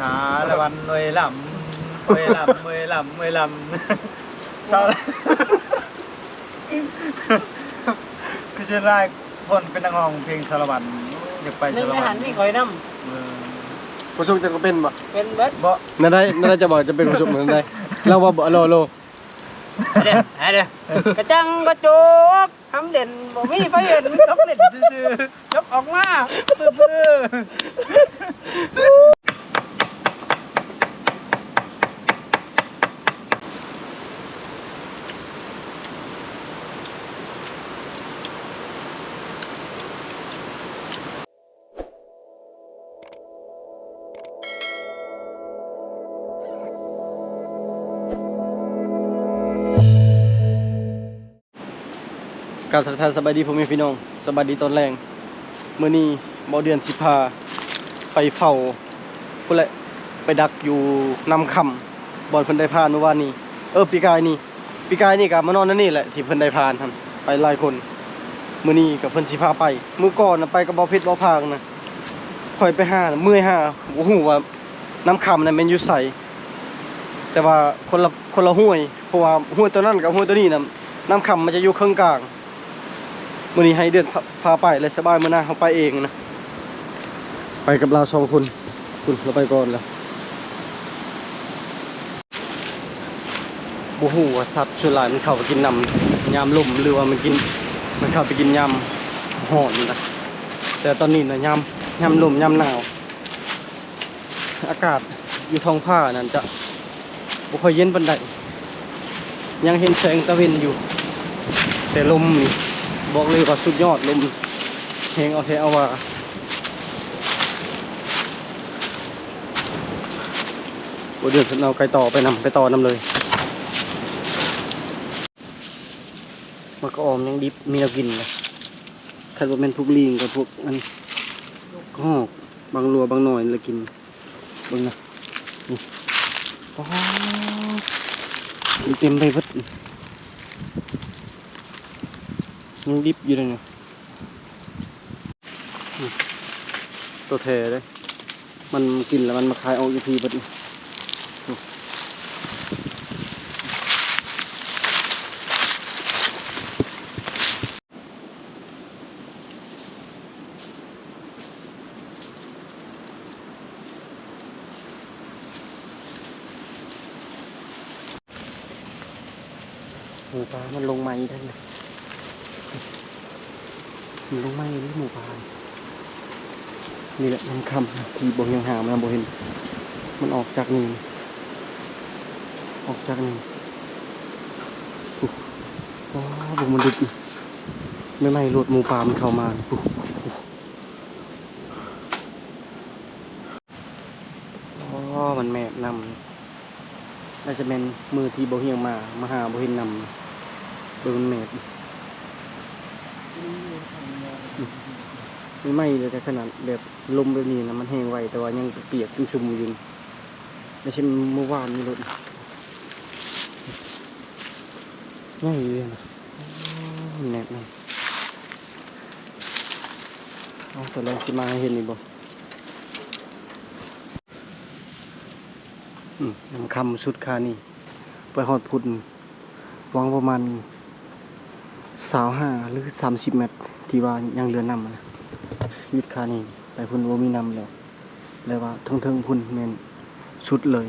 สาละวันเวยลำเวยลำเวยลำเวยลำเศร้าคือจะได้คนเป็นนักร้องเพลงสารวันอยากไปหนึ่สางรในวัหันนนี่คอยนเออผู้ชมจะก็เป็นบ่ำเป็นเบิดบ่นั่นได้นั่นได้จะบอกจะเป็นผู้ชมเหมือนได้เราว่าบ่โลโลเด้อหาเด้อกระจังกระโจกทำเด่นบ่มีไฟเห็นจกเด่นซื่อๆจกออกมาปื้อ กาบทักทายสบายดีพ่อแม่พี่น้องสบายดีตอนแรงมื้อนี้บ่เดือนสิพาไปเฝ้าพุ่นแหละไปดักอยู่นำคำบ่อนเพิ่นได้พานเมื่อวานนี้ เออปีกายนี่ปีกายนี่ก็มานอนนั่นนี่แหละที่เพิ่นได้พานท่านไปหลายคนมื้อนี้ก็เพิ่นสิพาไปมื้อก่อนนะไปกับบ่เพชรบ่พางนะคอยไปหาน่ะเมื่อยหาบ่ฮู้ว่าน้ำคำนั้นแม่นอยู่ไสแต่ว่าคนละคนละห้วยเพราะว่าห้วยตัวนั้นกับห้วยตัวนี้น่ะน้ำคำมันจะอยู่ครึ่งกลาง มื่อนี้ให้เดือนพาพาไปเลยสบายมื่อหน้าเขาไปเองนะ ไปกับเราสองคนคุณเราไปก่อนแล้วบูฮูว่าสัตว์ชุดหลายมันเข้าไปกินน้ำยามลมหรือว่ามันกิน มันเข้าไปกินยามห่อนนะแต่ตอนนี้นะยามยามลมยามหนาว อากาศอยู่ท้องผ้านั่นจะบุค่อยเย็นปันใดยังเห็นแสงตะเวนอยู่ แต่ลมนี่ บอกเลยว่าสุดยอดลมเพลงเอาเทเอาว่าบเดือนเอาไก่ต่อไปนำไปต่อนำเลยมันก็ออมยังดิบมีเรากินเลยคันว่าเป็นพวกลิงกับพวกอันก็หอกบางรัวบางหน่อยเรากินบิ่งนะนี่เต็มไปหมด ยังดิบอยู่เลยเนี่ยตัวแทเลยมันกินแล้วมันมาคายออกอีกทีบัดนี้อืมหมูปลามันลงมาอีกได้เลย มันลงไม่นี่หมู่บ้านนี่แหละมันคำนะ ที่บงยังหามันบ่เห็น มันออกจากนี่ออกจากนี่ปุ๊บอ๋อบมันดึกอีกไม่ไม่รถมูป่ามันเข้ามาปุ๊บปุ๊บอ๋อมันแมบนำน่าจะเป็นมือที่บเฮียงมามาหาบ่เห็นนำเบิ่งมันแมบ ไม่ไหม้เลยแต่ขนาดแบบลมแบบนี้นะมันแห้งไวแต่ว่ายังเปียกชุ่มอยู่ไม่ใช่เมื่อวานนี่รถง่ายเลยนะแนบนั่นเอาแต่เราสิมาเห็นอีกบ่อืมนำคำสุดคานี่ไปหอดพุดนี่วางประมาณสาวห้าหรือสามสิบเมตร ที่ว่ายังเรือนำอะ นะวิดคานี่ไปพุ่นโวมีนำแล้วเลยว่าเทิงเทิงๆพุ่นแมนสุดเลย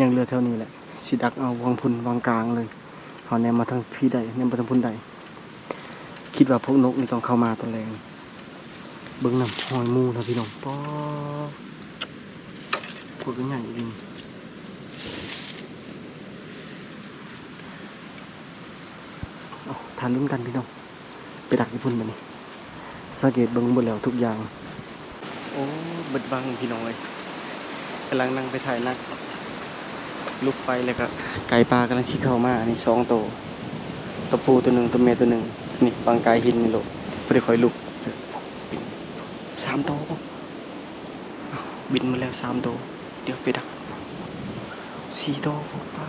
ยังเรือเท่านี้แหละสิดักเอาวางพุ่นวางกลางเลยเขาแนมมาทางพี่ใดแนมมาทางพุ่นใดคิดว่าพวกนกนี่ต้องเข้ามาตัวแรงเบิ้งน้ำหอยมูนะพี่น้องป๊อพวกก็ใหญ่จริงเอาทานลุ้นกันพี่น้องไปดักญี่ปุ่นมาเนี่ สังเกตเบิ่งหมดแล้วทุกอย่าง โอ้เบิดบังพี่น้อยกำลังนั่งไปถ่ายนัก ลุกไปแล้วก็ไก่ปลากำลังชิเข้ามาอันนี้สองตัวตัวปูตัวหนึ่งตัวเมยตัวหนึ่งนี่บางกายหินนี่โลกเพื่อคอยลุกสามตัวบินมาแล้วสามตัวเดี๋ยวไปดักสี่ตัวป้า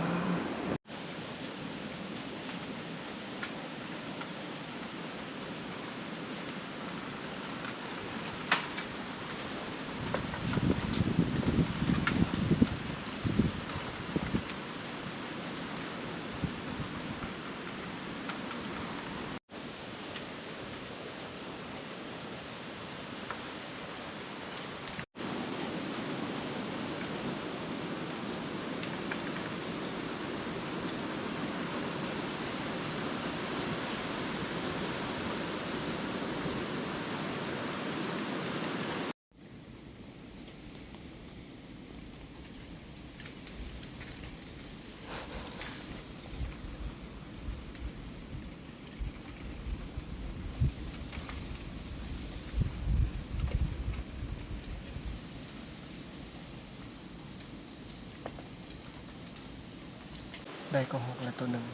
ได้ก็หกแล้วตัวหนึ่ง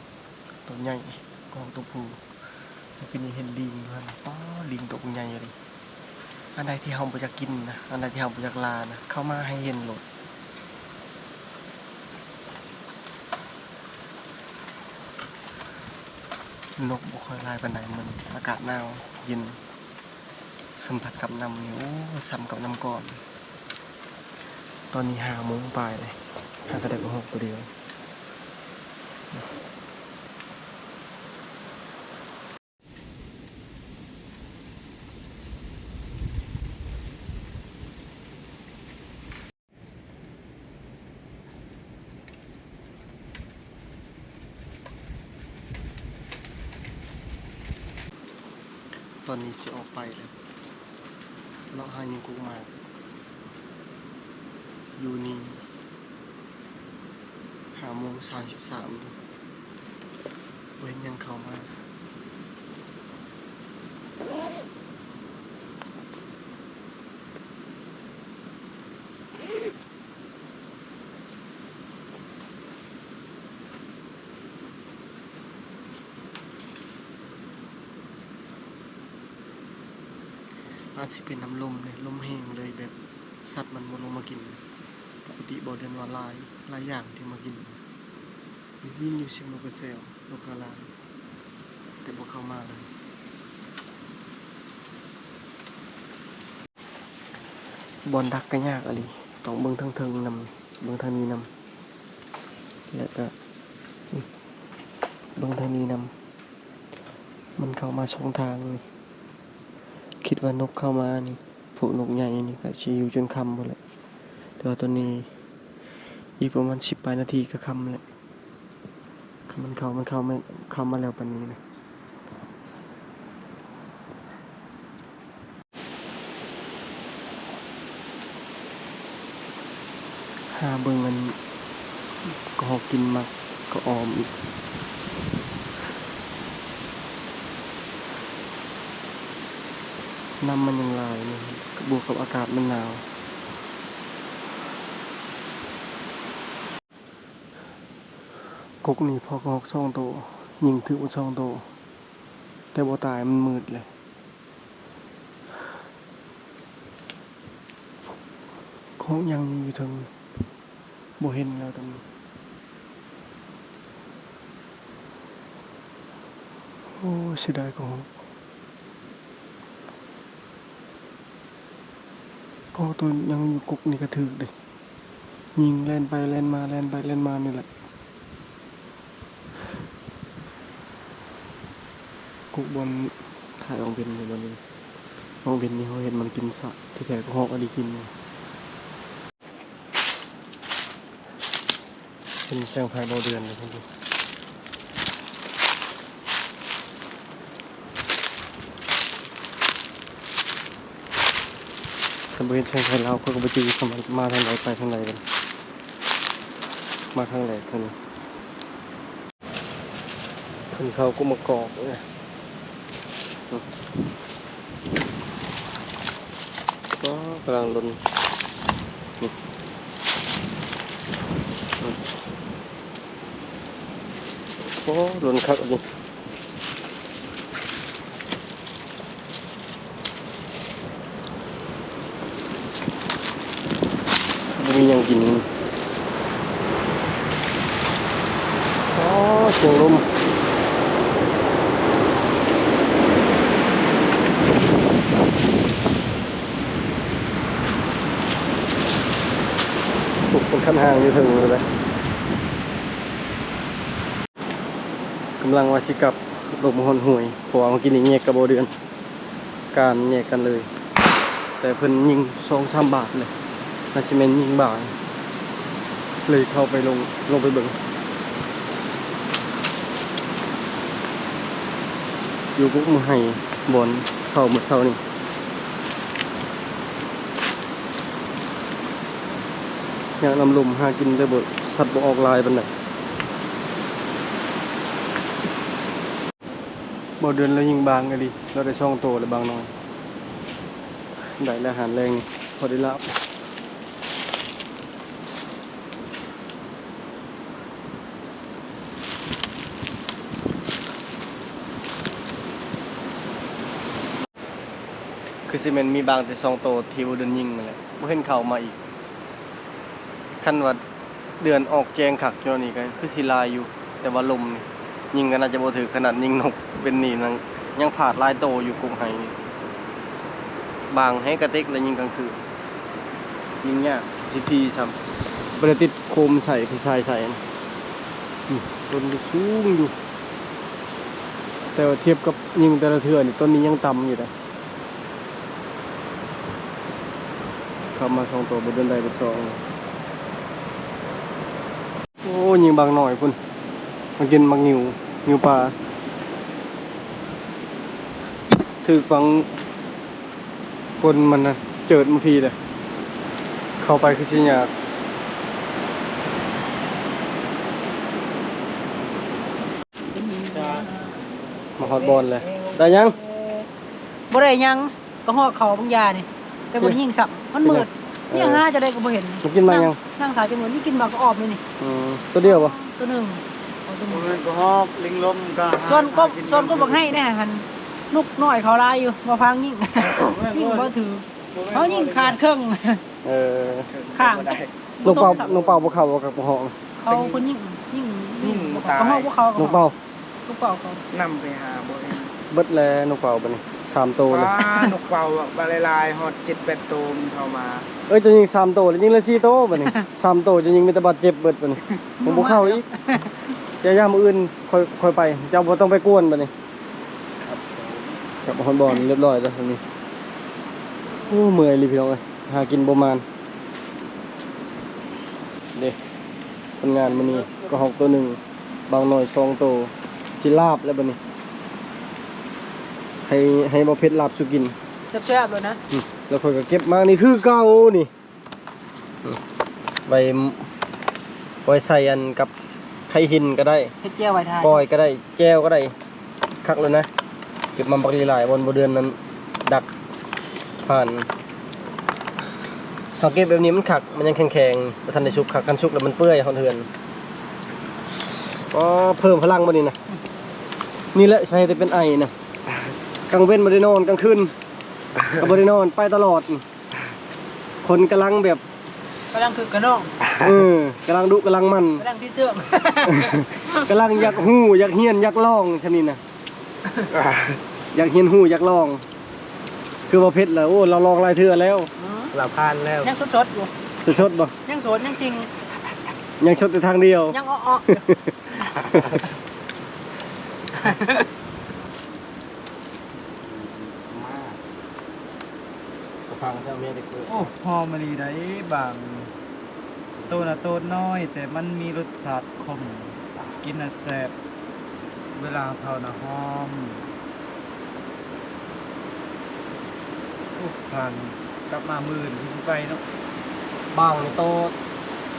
ตัวใหญ่ก็หกตัวผู้แล้วปีนี้เห็นลิงมันป้อลิงตัวใหญ่เลยอันใดที่เฮาบ่อยากกินนะอันใดที่เฮาบ่อยากลานะเข้ามาให้เห็นหลดนกบ่ค่อยลายปานมันอากาศหนาวเย็นสัมผัสกับน้ำนี่โอ้สัมกับน้ำก่อน ตอนนี้หาโมงไปเลยหาแต่เด็กหกตัวเดียว ตอนนี้จะออกไปเลยเลาะหายิงกุกมาอยู่นี่หาโมงสามสิบสาม เว้นยังเข้ามาอาจสิเป็นน้ำลมเลยลมแห้งเลยแบบสัตว์มันมาลงมากินปกติบ่เดือนว่าลายหลายอย่างที่มากินวินอยู่เชียงนกกระเซล นกกระลาแต่บ่เข้ามาเลยบอลดักก็ยากอะไรต้องเบิ่งทางเทิงนำเบิ่งทางนี้นำแล้วก็เบิ่งทางนี้นำมันเข้ามาช่องทางเลยคิดว่านกเข้ามานี่พวกนกใหญ่นี่ก็สิอยู่จนคำหมดแหละแต่ว่าตัวนี้อีกประมาณสิบปลายนาทีก็คำแหละคัน มันเข้ามันเข้าไม่เข้ามาแล้วปานนี้นะหาเบิ่งมันก็หอกินมักก็ออมอีกน้ำมันยังลายนี่บวกกับอากาศมันหนาว กกนี่พอกอกช่องโตยิงถือว่าช่องโต แต่บ่ตายมันมืดเลยของยังอยู่ถึงบ่เห็นแล้วตอนนี้โอ้เสียดายของก็ตัวยังอยู่กุกนี่ก็ถือเลยยิงแล่นไปแล่นมาแล่นไปแล่นมานี่แหละ กุกบนถ่ายองเบนอยู่บนนี้องเบนนี่เขาเห็นมันกินสัตว์ที่แท้ก็หอกอดีกินเลยเป็นแสงไฟเบาเดือนเลยทุกคนถ้าบ่เห็นแสงไฟเราเขาก็ไปจีเขามามาทางไหนไปทางไหนกันมาทางไหนทางนี้คนเขาก็มากอกเนี่ย ก็กำลังลนโอ้ลนคักอันนี้มีหยังกิน อ๋อเสียงลมปลุกเป็นขั้น ห่างอยู่ถึงเลยกำลังวาชิกับลมหอนห่วยเพราะว่าเมื่อกี้นี้แยกกับโบเดือน การแยกกันเลย แต่เพิ่นยิงสองสามบาทเลยน่าจะเป็นยิงบาทเลยเข้าไปลงลงไปเบิ่งอยู่กุ๊กมือให้บอลเข้าเมื่อเช้านี่ ยางลำลุมหากินได้บ่สัตว์บ่ออกลายปานใดบ่เดินแล้วยิงบางไงดิเราได้ช่องโตเลยบางน้อยได้แล้วหารแรงพอได้ละคือซีเมนต์มีบางแต่ช่องโตทีวเดินยิงมาเลยเพิ่นเข่ามาอีก คันว่าเดือนออกแจงคักจอนี่ก็คือสิลายอยู่ แต่ว่าลมนี่ยิงก็น่าจะบ่ถือขนาดยิงนกเป็นนี่นังยังผาดลายโตอยู่กรุงไห้บางให้กระติกแล้วยิงกลางคืนยิงยากสิพีซ้ำบ่ได้ติดโคมใส่พี่ชายใส่ต้นมันสูงอยู่ แต่ว่าเทียบกับยิงแต่ละเทือนี่ต้นนี้ยังต่ำอยู่เลยเข้ามาสองตัวบนเดินได้บนสอง โอ้ยิงบางหน่อยพุ่นมันกินบางงิวงิวปลาถือฟังคนมันนะเจิดมาพีเลยเข้าไปคือชิยากมาฮอตบอลเลย ได้ยังบ่ได้หยังก็ฮอดเขาบางยานี่แต่บ่ได้ยิงสับมันมืด เออยังหาจะได้ก็บ่เห็นมันกินมายังนั่งถ่ายจนหมือนนี่กินมาก็ออกนี่นี่อืมตัวเดียวปะตัวหนึ่งเอาตัวหนึ่งเมนก็ฮอกลิงลมก็หาส่วนก็หาส่วนก็บอกให้แน่หันนุกน้อยเขาลายอยู่มาพังยิ่ง ยิ่งบ่ถือเขายิ่งขาดเครื่อง เออข้าง นกเป่านกเป่าบ่เข้าบ่กับบ่ฮอกเขาคนยิ่งยิ่งยิ่งตาตายยพวกเขานกเป่าลูกเป่าเขานำไปหาบ่เองเบิดแล้วนกเป่าบัดนี้ สามตัวเลย ว้านกเป่าอะบาลายลายฮอดเจ็ดแปดตัวมันเข้ามาเอ้ยจะยิงสามตัวแล้วยิงเลยสี่ตัวบัดนี้ สามตัวจะยิงมีแต่บาดเจ็บเบิดบัดนี้ ผมบ่เข้าอีกอย่าย่ามออื่นค่อยค่อยไปเจ้าบ่ต้องไปกวนบัดนี้กลับมาฮอนบอลเรียบร้อยแล้วอันนี้โอ้เมื่อยเลยพี่น้องเอ้ยหากินบ่มานเด้ผลงานมื้อนี้ก็หอกตัวหนึงบางหน่อยสองตัวสิลาบแล้วบัดนี้ ให้ให้บ่เผ็ดลาบสุกินแซ่บๆเลยนะอืมแล้วค่อยก็เก็บมานี่คือเก่านี่อืมไว้ไว้ใส่อันกับไข่หินก็ได้ เฮ็ดเจียวไว้ทานก้อยก็ได้แก้วก็ได้คักเลยนะเก็บมาบักหลายๆบนบเดือนนั้น ดักผ่านถ้าเก็บแบบนี้มันขักมันยังแข็งๆแล้วทันได้ชุกขักกันชุกแล้วมันเปื่อยหอนเถือนก็เพิ่มพลังมานี่นะนี่แหละใส่แต่เป็นไอนะ กลางเว้นมาได้นอนกลางคืนก็บ่ได้นอนไปตลอด คนกำลังแบบกำลังคือกระน้องเออกำลังดุกำลังมันกำลังที่เชื่อมกำลังอยากหู้อยากเฮียนอยากลองชนิดนะอยากเฮียนหู้อยากลอง คือว่าเพชรแล้วโอ้เราลองหลายเทื่อแล้วหลับพานแล้วยังสดๆอยู่สุดชดบ่ยังโสดยังจริง ยังชดแต่ทางเดียว ยังอ้อๆอยู่ ฟังเจ้าเมียเด็กโอ้พอมันนี่ได้บางตัวน่ะตัวน้อย แต่มันมีรสชาติคมกินน่ะแซ่บเวลาเผาน่ะหอมโอ้ผ่านกลับมาหมื่นที่สิไปเนาะบางนี่โต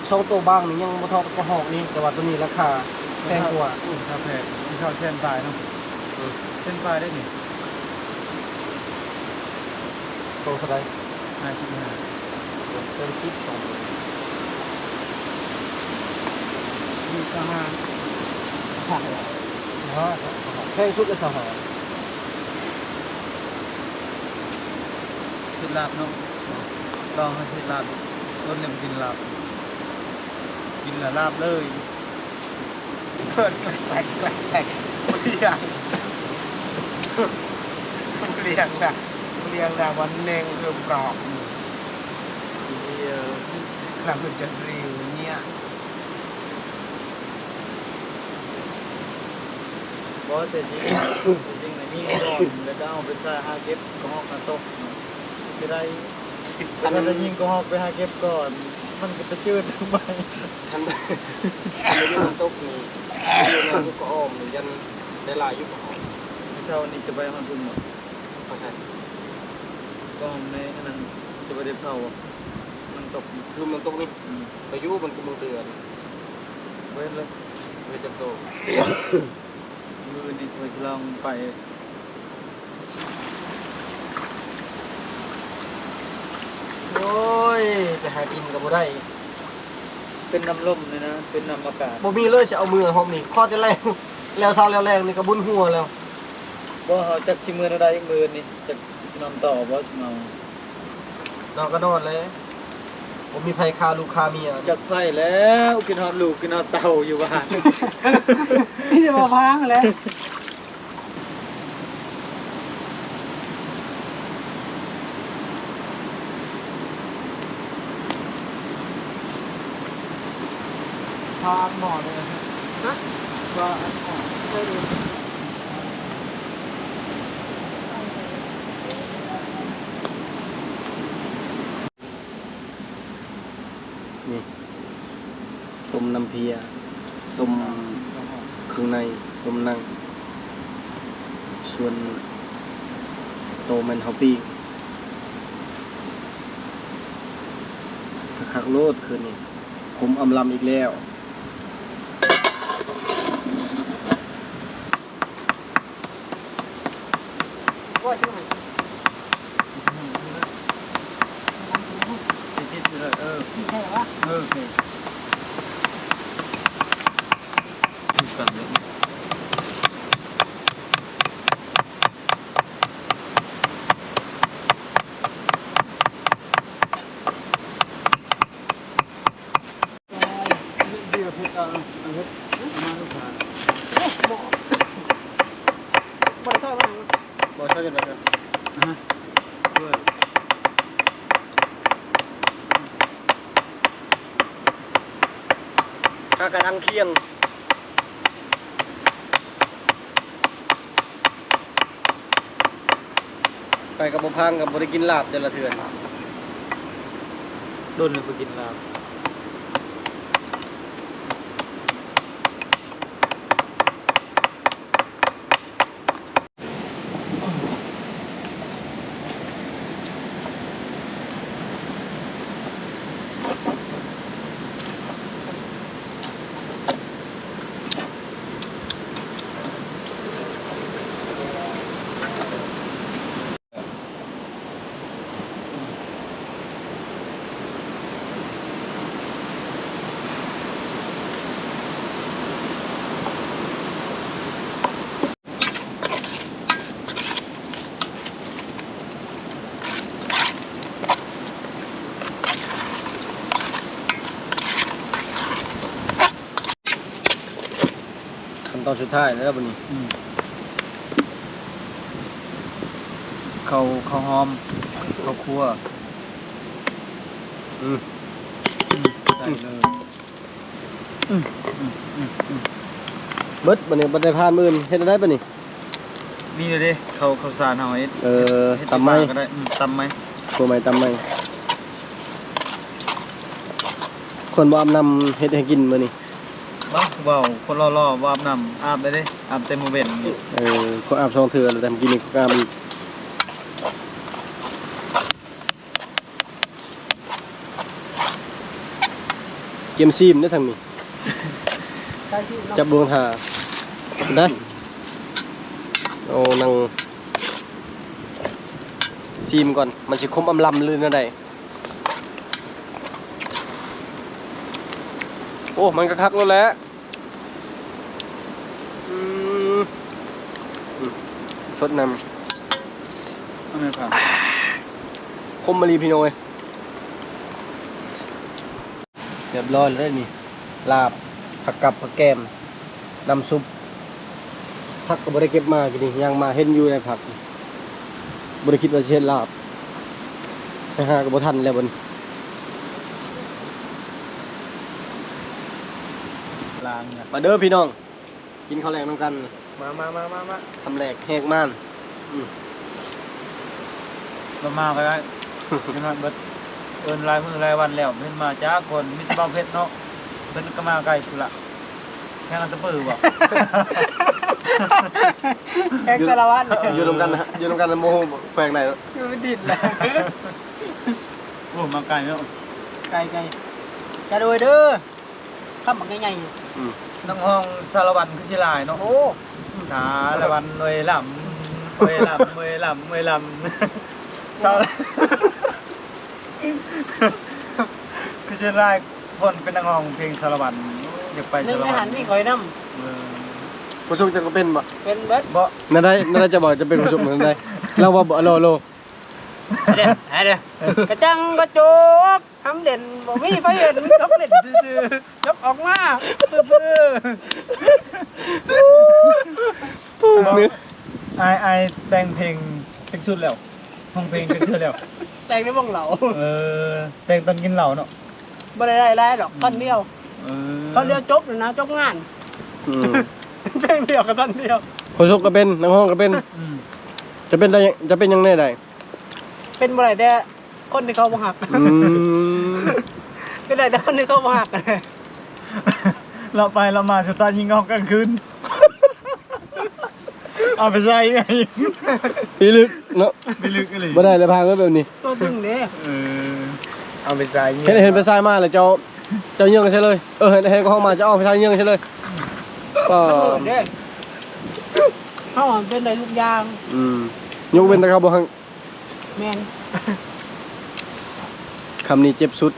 ช่องโตบางนี่ยังบ่เทอกระหอกนี่แต่ว่าตัวนี้ราคาแพงกว่า อุ้ยข้าวแพงที่ข้าวเส้นปลายเนาะเออเส้นปลายได้นี่ โตเท่าไหร่ห้าสิบห้าเส้นคิดสองนี่ก็ห้าแพงชุดละสหาสิลาบเนาะลองให้สิลาบรถเนี่ยมันกินลาบกินและลาบเลยเกิดแกลกแกลกแกลกเรียงเรียงนะ เรียงนะวันเนงเริ่มกรอบเดียวกลับเป็นจะรีวเนี่ยบอสเสร็จจริงจริงในนี่ก่อนแล้วก็เอาไปใส่หาเก็บกระหอกกระตกจะได้ถ้าจะยิงกระหอกไปหาเก็บก่อน มันก็จะจืดทำไมทันได้ไม่ได้มันตกนี่อยู่ในยุคก็อ้อมนี่ยันได้หลายยุคก็อ้อมเช้านี้จะไปฮอนบุญหมดเข้าใจ ก็ในอันนั้นจะไปได้เผาอะมันตกคือมันตกนี่อืมไปอยู่มันก็มึงเตือนเว้นเลยไม่จำโตมือนี่ไปลองไปโอ้ยจะหากินก็บ่ได้ เป็นน้ำลมเลยนะ เป็นน้ำอากาศบ่มีเลยจะเอามือหอมนี่ข้อจะแรงแล้วเช้าแล้วแรงนี่ก็บุญหัวแล้วว่าเขาจักชิมือเราได้มือนี่จักชิ นอนต่อบ่เมานอนก็นอนเลย ผมมีไผคาลูกคาเมียจักไผแล้วกินฮอดลูกกินฮอดเต่าอยู่บ้านนี่จะมาพังเลยพาหมอเลยฮะว่าอันหมอไม่รู้ นี่ต้มน้ำ เพียต้มเครื่องในต้มนั่งส่วนโตมันเฮาปีคักโลดคืนนี้ผมอำลำอีกแล้ว ว่าที่ไหน คิดๆอยู่เลยเออ นี่ใช่ปะ เออโอเคคิด กันเลยเดี๋ยวเอาเอาเฮ็ดมาลูกค้าเอ๊ะบอกบริษัทว่าบ่ใช่กันแล้วกันฮะด้วยกากระดังเคียง ไป กับบุพังกับบริกินลาบเดือนละเทือนโดนเลยไปกินลาบ อนสุดท้ายแล้วบัดนี้อืมเขาเขาหอมเขาคั่วอืมอืมใส่เลยอืมอืมอืมอืมเบิดบัดนี้บ่ได้ผ่านมื้อนเฮ็ดได้บัดนี้นี่เลยดิเขาเขาสารเอาเฮ็ดเออเฮ็ดตำไม้ที่บ้านก็ได้อืมตำไหมตัวไม้ตำไม้คนบ่อาบน้ำเฮ็ดให้กินมื้อนี้ บ้าเบาคนรอๆว่าบน้ำอาบได้เด้อาบเต็มมือเบ็นนี่เออคนอาบสองเทื่อแล้วแต่เมื่อกี้นี่ก็อาบอีกเกมซีมได้อทางนี้ จับดวงทาได้โอ้นังซีมก่อน มันสิคมอำลำลื่นอะไร โอ้ มันก็คักแล้วแหละอืมอืมสดนเอาไหมครับำคมมารีพี่โนยเรียบร้อยแล้วได้นี่ ลาบผักกับผักแกมน้ำซุปผักก็บ่ได้เก็บมากินนี่ยังมาเห็นอยู่ในผักบ่ได้คิดว่าสิเฮ็ดลาบไปหาก็บ่ทันแล้วบัดนี้างนะมาเด้อพี่น้อง กินข้าวแรงนำกัน มามามามามาทำแหลกแหกม่านอืมเรามาก็ได้เห็นว่าเบิดเอินรายมือรายวันแล้วเพิ่นมาจ้าคนมิตรบ้าเพชรเนาะเพิ่นก็มาไกลกูละแค่นั้นตะปือบ่แอกสารวัตรอยู่นำกันนะอยู่นำกันนะโมโหแปลงไหนแล้วอยู่ไม่ดิดเลยโอ้มาไกลเนาะไกลไกลจะโดยเด้อข้ามบักใหญ่อืม น้องห้องสารวัตรคือสิหลายๆเนาะโอ้สารวัตรหน่วยลำหน่วยลำหน่วยลำหน่วยลำสารคือสิหลายคนเป็นนักร้องเพลงสารวัตรอยากไปหนึ่สางรในวัหัตนรนี่คอยน้เออผู้ชมจะก็เป็นบ่ำเป็นเบิดบ่นั่นได้นั่นได้จะบอกจะเป็นผู้ชมนั่นได้เราว่าบ่โลโล เด้อหาเด้อกระจังกระโจกทำเด่นบ่มีไฟเห็นจกเล่นซื่อๆจกออกมาปื้อไอไอแต่งเพลงเป็นชุดแล้วห้องเพลงเป็นชุดแล้ว ๆแต่งในวงเหล่าเออ แต่งตอนกินเหล้าเนาะ บ่ได้ได้ได้ดอกท่อนเดียวเออท่อนเดียวจบเลยนะจบงานอืมเพลงเดียวกับท่อนเดียวโคชกก็เป็นนักห้องก็เป็น อืมจะเป็นได้ยังจะเป็นยังไงได้ เป็นบ่ได้แต่คนที่เขาบ่ฮักอืมเป็นได้แต่คนที่เขาบ่ฮักเราไปเรามาสตาร์ทยิงออกกลางคืน เอาไปใส่ไงพี่ลึกเนาะไม่ลึกเลยบ่ได้เลยพาก็แบบนี้ตัวตึงเด้เออเอาไปใส่เห็นเห็นไปซ้ายมาแล้วเจ้าเจ้าเยื่องใช่เลยเออเห็นเห็นก็ห้องมาเจ้าเอาไปซ้ายเยื่องใช่เลยก็เด้เฮาเป็นได้ทุกอย่างอืมยกเว้นแต่เขาบ่ฮัง แม่นคำนี้เจ็บสุด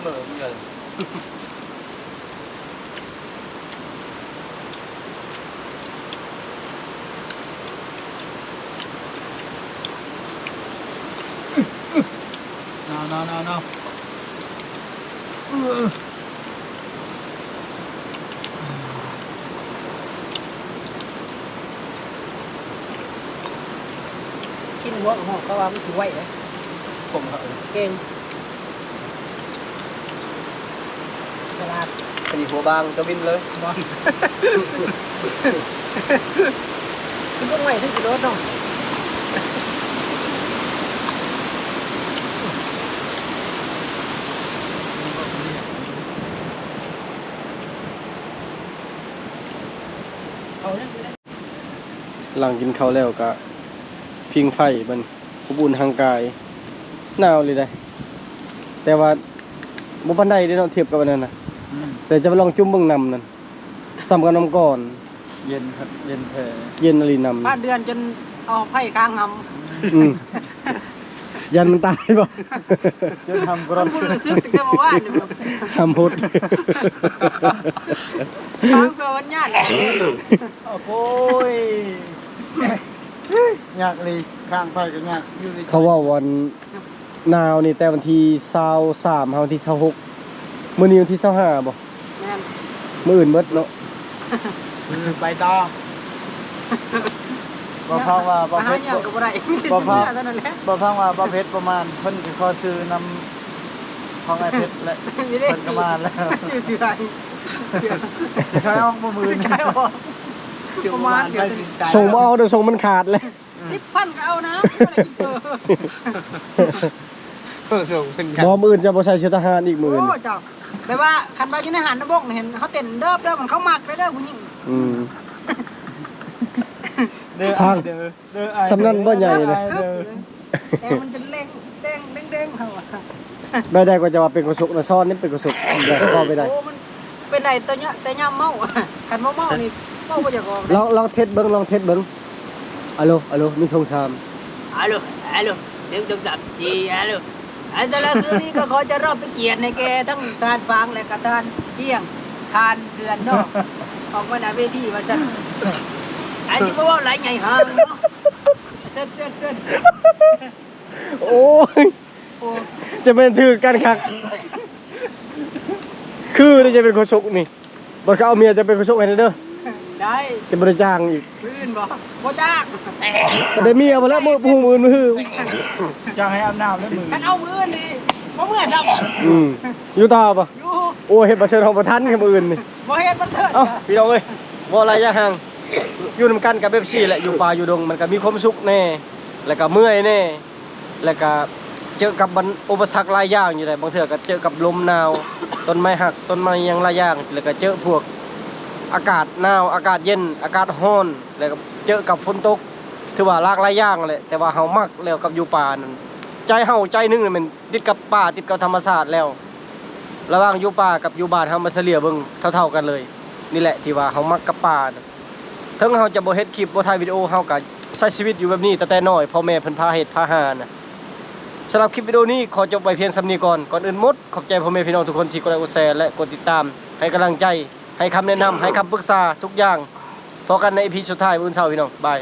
เหมือนกัน no no no no กินหั วกับหอกก็ว่ามันสิไหวเลยผมเก่งเวลาคดีหัวบางจะบินเลยบอลคุณต้องไหวทั้งกี่รถเนาะเอาเนี่ยหลังกินข้าวแล้วก็พิงไฟมัน อบอุ่นทางกายหนาวเลยได้ แต่ว่าบ่ปานใดเด้เนาะเทียบกับอันนั้นน่ะอืมแต่จะไปลองจุ่มเบิ่งน้ำนั่นซ้ำกับน้ำก่อน เย็นครับเย็นแท้เย็นอลีน้ำบ้านเดือนจนเอาไผ่กลางหอืมยันมันตายบ่ จนทำกำรมัอนบพูดซื้อถึงได้มาว่าเนี่ยแบบทำพุทธบางเกิดวันญาติโอ้ย ยากเลยข้างไฟก็ยากอยู่ในเขาว่าวันหนาวนี่แต่วันที่23เฮาวันที่26มื้อนี้วันที่25บ่แม่นมื้ออื่นเบิดเนาะไปต่อบ่ฟังว่าบ่อาเพหารชรอย่างกับอะไรไม่ได้บ่ซื้อพักเท่านั้นแหละบ่ฟังว่าบ่เพชรประมาณเพิ่นสิขอซื้อนำของไอ้เพชรและไม่ได้เพิ่นก็มาแล้วซื้อซื้ออะไรซื้อสิขายออกบ่หมื่น ขายออกประมาณเดี๋ยวส่งบ่เอาเดี๋ยวส่งมันขาดเลย สิบพันก็เอานะอะไรกินเออส่งเพิ่นบ่มื้ออื่นจะบ่ใส่เสื้อทหารอีกมื้ออื่นโอ้เจ้าแปลว่าคันไปกินอาหารน้ำบกเนี่ยเห็นเขาเต้นเด้อเด้อมันเขามักเด้อเด้อผู้หญิงอืม เด้อทางเด้อเด้ออ้ายสำนันบ่ใหญ่เลยอ้าเด้อแต่มันจะเล่งเด้งเด้งเด้งเขาอะได้ได้ก็จะว่าเป็นกระสุกนะซ่อนนี่เป็นกระสุกได้ก็ไปได้ โอ้มันเป็นไรตัวเนี้ยแต่ย่ำเมาอะคันเมาเมานี่ เมาก็จะออกลองลองเทสเบิ้งลองเทสเบิ้งอะโลอะโลมีชงชาม ฮัลโหลฮัลโหลหนึ่งสองสามสี่ฮัลโหลอันสละคืนนี้ก็ขอจะรอบเป็นเกียรติในแกทั้งทานฟางและกทานเที่ยงทานเดือนนอกออกมาหน้าเวทีว่าจันไอ้ที่บอกว่าหลายใหญ่ห่างเนาะเชิญเชิญเชิญโอ้ย โอ้จะเป็นถือกันคัก คือนี่จะเป็นกระสุกนี่บ่เขาเอาเมียจะเป็นกระสุกให้เด้อ ได้จะบ่ได้จ้างอีกพื้นบ่บ่จ้างแต่ได้เมียบ่แล้วมือผู้มือมือจะให้อาบน้ำแล้วมือกันเอามือนี่บ่เมื่อซ้อืมอยู่ต่อปะำอยู่โอ้ยเฮ็ดบ่เชิญของบ่ทันกับมืออื่นนี่บ่เฮ็ดมันเถิดเอ้าพี่น้องเอ้ยบ่อะไรอยะห่างอยู่นำกันกับเบบซี่แหละอยู่ป่าอยู่ดงมันก็มีความสุขแน่แล้วก็เมื่อยแน่แล้วก็เจอกับมันอุปสรรคหลายอย่างอยู่ได้บางเทื่อก็เจอกับลมหนาวต้นไม้หักต้นไม้หยังหลายอย่างแล้วก็เจอพวก อากาศหนาวอากาศเย็น อากาศร้อนแล้วก็เจอกับฝนตกถือว่าหลากหลายอย่างแหละแต่ว่าเฮามักแล้วกับอยู่ป่านั่นใจเฮาใจนึงมันติดกับป่าติดกับธรรมชาติแล้ว ระหว่างอยู่ป่ากับอยู่บ้านเฮามาเฉลี่ยเบิ่งเท่า ๆกันเลย นี่แหละที่ว่าเฮามักกับป่าน่ะถึงเฮาจะบ่เฮ็ดคลิปบ่ถ่ายวิดีโอเฮาก็ใช้ชีวิตอยู่แบบนี้แต่แต่น้อยพ่อแม่เพิ่นพาเฮ็ดพาหานะสำหรับคลิปวิดีโอนี้ขอจบไว้เพียงสำนีก่อน ก่อนอื่นมด ขอบใจพ่อแม่พี่น้องทุกคนที่กดไลค์กดแชร์และกดติดตามให้กำลังใจ ให้คำแนะนำให้คำปรึกษาทุกอย่างพอกันในอีพีสุดท้ายมื้ออนเช้าพี่น้องบาย